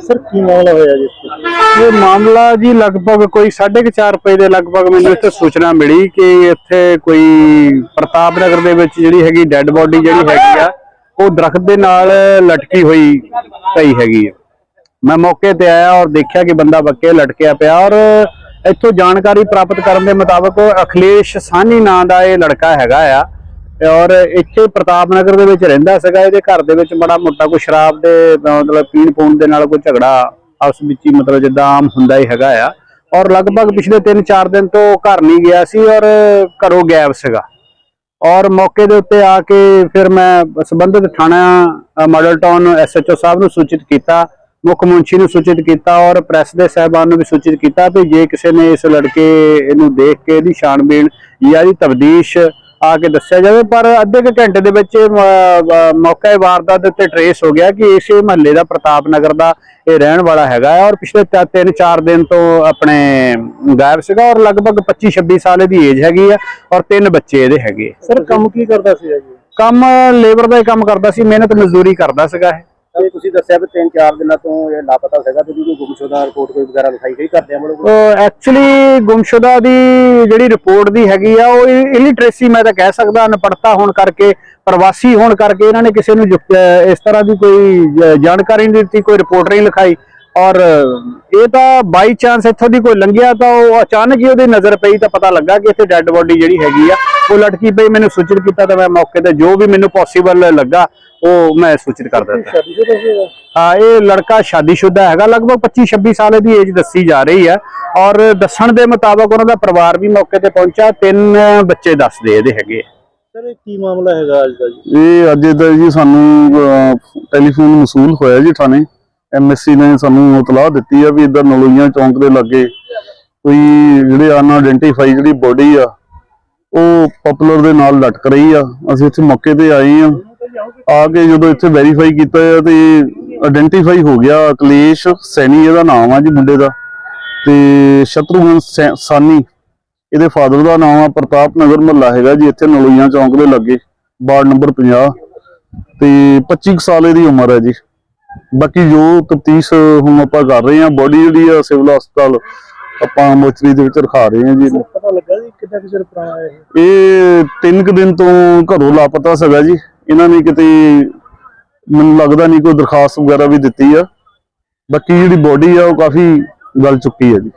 Sir, ਕੀ ਮਾਮਲਾ ਹੋਇਆ ਜੀ ਇਹ ਮਾਮਲਾ ਜੀ ਲਗਭਗ ਕੋਈ 4.5 ਰੁਪਏ ਦੇ ਲਗਭਗ ਮੈਨੂੰ ਇੱਥੇ ਸੂਚਨਾ ਮਿਲੀ ਕਿ ਇੱਥੇ ਕੋਈ ਪ੍ਰਤਾਪ ਨਗਰ ਦੇ ਵਿੱਚ ਜਿਹੜੀ ਹੈਗੀ ਡੈੱਡ ਬੋਡੀ ਜਿਹੜੀ ਹੈਗੀ ਆ, ਉਹ ਦਰਖਤ ਦੇ ਨਾਲ ਲਟਕੀ ਹੋਈ ਪਈ ਹੈਗੀ ਆ। ਮੈਂ ਮੌਕੇ ਤੇ ਆਇਆ ਔਰ ਦੇਖਿਆ ਕਿ ਬੰਦਾ ਬੱਕੇ ਲਟਕਿਆ ਪਿਆ ਔਰ ਇੱਥੋਂ ਜਾਣਕਾਰੀ ਪ੍ਰਾਪਤ ਕਰਨ ਦੇ ਮੁਤਾਬਕ ਉਹ ਅਖਿਲੇਸ਼ ਸਾਹਨੀ ਨਾਂ ਦਾ ਇਹ ਲੜਕਾ ਹੈਗਾ ਆ। ਔਰ ਇੱਥੇ ਪ੍ਰਤਾਪ ਨਗਰ ਦੇ ਵਿੱਚ ਰਹਿੰਦਾ ਸੀਗਾ, ਇਹਦੇ ਘਰ ਦੇ ਵਿੱਚ ਬੜਾ ਮੋਟਾ ਕੋਈ ਸ਼ਰਾਬ ਦੇ, ਮਤਲਬ ਪੀਣ ਪੂਣ ਦੇ ਨਾਲ ਕੋਈ ਝਗੜਾ ਆਪਸ ਵਿੱਚ ਹੀ ਮਤਲਬ ਜਿੱਦਾਂ ਆਮ ਹੁੰਦਾ ਹੀ ਹੈਗਾ ਆ। ਔਰ ਲਗਭਗ ਪਿਛਲੇ 3-4 ਦਿਨ ਤੋਂ ਘਰ ਨਹੀਂ ਗਿਆ ਸੀ ਔਰ ਘਰੋਂ ਗਾਇਬ ਸੀਗਾ। ਔਰ ਮੌਕੇ ਦੇ ਉੱਤੇ ਆ ਕੇ ਫਿਰ ਮੈਂ ਸੰਬੰਧਿਤ ਥਾਣਾ ਮਾਡਲ ਟਾਊਨ ਐਸਐਚਓ ਸਾਹਿਬ ਨੂੰ ਸੂਚਿਤ ਕੀਤਾ, ਮੁੱਖ ਮੁੰਸ਼ੀ ਨੂੰ ਸੂਚਿਤ ਕੀਤਾ ਔਰ ਪ੍ਰੈਸ ਦੇ ਸਹਿਬਾਨ ਨੂੰ ਵੀ ਸੂਚਿਤ ਕੀਤਾ ਵੀ ਜੇ ਕਿਸੇ ਨੇ ਇਸ ਲੜਕੇ ਨੂੰ ਦੇਖ ਕੇ ਇਹਦੀ ਛਾਣਬੀਣ ਜਾਂ ਇਹਦੀ ਤਬਦੀਸ਼ ਆ ਕੇ ਦੱਸਿਆ ਜਾਵੇ ਪਰ ਅੱਧੇ ਕੁ ਘੰਟੇ ਦੇ ਵਿੱਚ ਮੌਕੇ ਵਾਰਦਾਤ ਦੇ ਉੱਤੇ ਟਰੇਸ ਹੋ ਗਿਆ ਕਿ ਇਸੇ ਮਹੱਲੇ ਦਾ ਪ੍ਰਤਾਪ ਨਗਰ ਦਾ ਇਹ ਰਹਿਣ ਵਾਲਾ ਹੈਗਾ ਔਰ ਪਿਛਲੇ 3-4 ਦਿਨ ਤੋਂ ਆਪਣੇ ਗਾਇਬ ਸੀਗਾ ਔਰ ਲਗਭਗ 25-26 ਸਾਲ ਦੀ ਏਜ ਹੈਗੀ ਆ ਔਰ ਤਿੰਨ ਬੱਚੇ ਇਹਦੇ ਹੈਗੇ। ਸਰ ਕੰਮ ਕੀ ਕਰਦਾ ਸੀ ਜੀ ਕੰਮ ਲੇਬਰ ਦਾ ਹੀ ਕੰਮ ਕਰਦਾ ਸੀ ਮਿਹਨਤ ਮਜ਼ਦੂਰੀ ਕਰਦਾ ਸੀਗਾ ਇਹ ਤੇ ਤੁਸੀਂ ਦੱਸਿਆ ਵੀ 3-4 ਦਿਨਾਂ ਤੋਂ ਇਹ ਲਾਪਤਾ ਸੀਗਾ ਤੇ ਕੋਈ ਗੁੰਮਸ਼ੁਦਾ ਰਿਪੋਰਟ ਕੋਈ ਵਗੈਰਾ ਲਿਖਾਈ ਗਈ ਕਰਦੇ ਵੱਲੋਂ? ਐਕਚੁਅਲੀ ਗੁੰਮਸ਼ੁਦਾ ਦੀ ਜਿਹੜੀ ਰਿਪੋਰਟ ਦੀ ਹੈਗੀ ਆ, ਉਹ ਇਲਿਟਰੇਸੀ ਮੈਂ ਤਾਂ ਕਹਿ ਸਕਦਾ ਅਨਪੜਤਾ ਹੋਣ ਕਰਕੇ, ਪ੍ਰਵਾਸੀ ਹੋਣ ਕਰਕੇ ਇਹਨਾਂ ਨੇ ਕਿਸੇ ਨੂੰ ਇਸ ਤਰ੍ਹਾਂ ਦੀ ਕੋਈ ਜਾਣਕਾਰੀ ਨਹੀਂ ਦਿੱਤੀ, ਕੋਈ ਰਿਪੋਰਟ ਨਹੀਂ ਲਿਖਾਈ। ਔਰ ਇਹ ਤਾਂ ਬਾਈ ਚਾਂਸ ਇੱਥੋਂ ਦੀ ਕੋਈ ਲੰਘਿਆ ਤਾਂ ਉਹ ਅਚਾਨਕ ਹੀ ਉਹਦੀ ਨਜ਼ਰ ਪਈ ਤਾਂ ਪਤਾ ਲੱਗਾ ਕਿ ਇੱਥੇ ਡੈੱਡ ਬੋਡੀ ਜਿਹੜੀ ਹੈਗੀ ਆ ਉਹ ਲਟਕੀ ਪਈ ਮੈਨੂੰ ਸੂਚਿਤ ਕੀਤਾ ਤਾਂ ਮੈਂ ਮੌਕੇ ਤੇ ਜੋ ਵੀ ਮੈਨੂੰ ਪੋਸੀਬਲ ਲੱਗਾ ਉਹ ਮੈਂ ਸੂਚਿਤ ਕਰ ਦਿੱਤਾ। ਹਾਂ ਇਹ ਲੜਕਾ ਸ਼ਾਦੀशुदा ਹੈਗਾ ਲਗਭਗ 25 26 ਸਾਲ ਦੀ ਏਜ ਦੱਸੀ ਜਾ ਰਹੀ ਹੈ ਔਰ ਦੱਸਣ ਦੇ ਮੁਤਾਬਕ ਉਹਨਾਂ ਦਾ ਪਰਿਵਾਰ ਵੀ ਮੌਕੇ ਤੇ ਪਹੁੰਚਾ ਤਿੰਨ ਬੱਚੇ ਦੱਸਦੇ ਇਹਦੇ ਹੈਗੇ ਸਰ ਇਹ ਕੀ ਮਾਮਲਾ ਹੈਗਾ ਅੱਜ ਦਾ ਜੀ? ਇਹ ਅੱਜ ਦਾ ਜੀ ਸਾਨੂੰ ਟੈਲੀਫੋਨ ਮਸੂਲ ਹੋਇਆ ਜੀ ਥਾਣੇ। ਐਮਐਸਸੀ ਨੇ ਸਾਨੂੰ ਇਤਲਾਹ ਦਿੱਤੀ ਆ ਵੀ ਇਧਰ ਨਲੋਈਆਂ ਚੌਂਕ ਦੇ ਲਾਗੇ ਕੋਈ ਜਿਹੜੇ ਅਨਆਇਡੈਂਟੀਫਾਈ ਜਿਹੜੀ ਬੋਡੀ ਆ, ਉਹ ਪਪੂਲਰ ਦੇ ਨਾਲ ਲਟਕ ਰਹੀ ਆ। ਅਸੀਂ ਇੱਥੇ ਮੌਕੇ ਤੇ ਆਏ ਆ। ਆ ਕੇ ਜਦੋਂ ਇੱਥੇ ਵੈਰੀਫਾਈ ਕੀਤਾ ਆ ਤੇ ਆਇਡੈਂਟੀਫਾਈ ਹੋ ਗਿਆ ਅਕਲੇਸ਼ ਸੈਣੀ ਇਹਦਾ ਨਾਮ ਆ ਜੀ ਮੁੰਡੇ ਦਾ। ਤੇ ਸ਼ਤਰੂਘਨ ਸਾਨੀ, ਇਹਦੇ ਫਾਦਰ ਦਾ ਨਾਮ ਆ, ਪ੍ਰਤਾਪ ਨਗਰ ਮਹੱਲਾ ਹੈਗਾ ਜੀ, ਇੱਥੇ ਨਲੋਈਆਂ ਚੌਂਕ ਦੇ ਲਾਗੇ, ਵਾਰਡ ਨੰਬਰ 50 ਤੇ 25 ਕੁ ਸਾਲ ਇਹਦੀ ਉਮਰ ਹੈ ਜੀ। ਬਾਕੀ ਜੋ ਤਫਤੀਸ਼ ਹੁਣ ਆਪਾਂ ਕਰ ਰਹੇ ਹਾਂ ਬੋਡੀ ਜਿਹੜੀ ਆ ਸਿਵਲ ਹਸਪਤਾਲ ਆਪਾਂ ਮੋਚਰੀ ਦੇ ਵਿੱਚ ਰਖਾ ਰਹੇ ਹਾਂ ਜੀ। ਇਹਨੂੰ। ਪਤਾ ਲੱਗਾ ਜੀ ਕਿੰਨਾ ਕੁ ਚਿਰ ਪੁਰਾਣਾ ਹੈ ਇਹ? ਇਹ ਤਿੰਨ ਕੁ ਦਿਨ ਤੋਂ ਘਰੋਂ ਲਾਪਤਾ ਸੀਗਾ ਜੀ। ਇਹਨਾਂ ਨੇ ਕਿਤੇ ਮੈਨੂੰ ਲੱਗਦਾ ਨਹੀਂ ਕੋਈ ਦਰਖਾਸਤ ਵਗੈਰਾ ਵੀ ਦਿੱਤੀ ਆ। ਬਾਕੀ ਜਿਹੜੀ ਬੋਡੀ ਆ ਉਹ ਕਾਫੀ ਗਲ ਚੁੱਕੀ ਹੈ ਜੀ।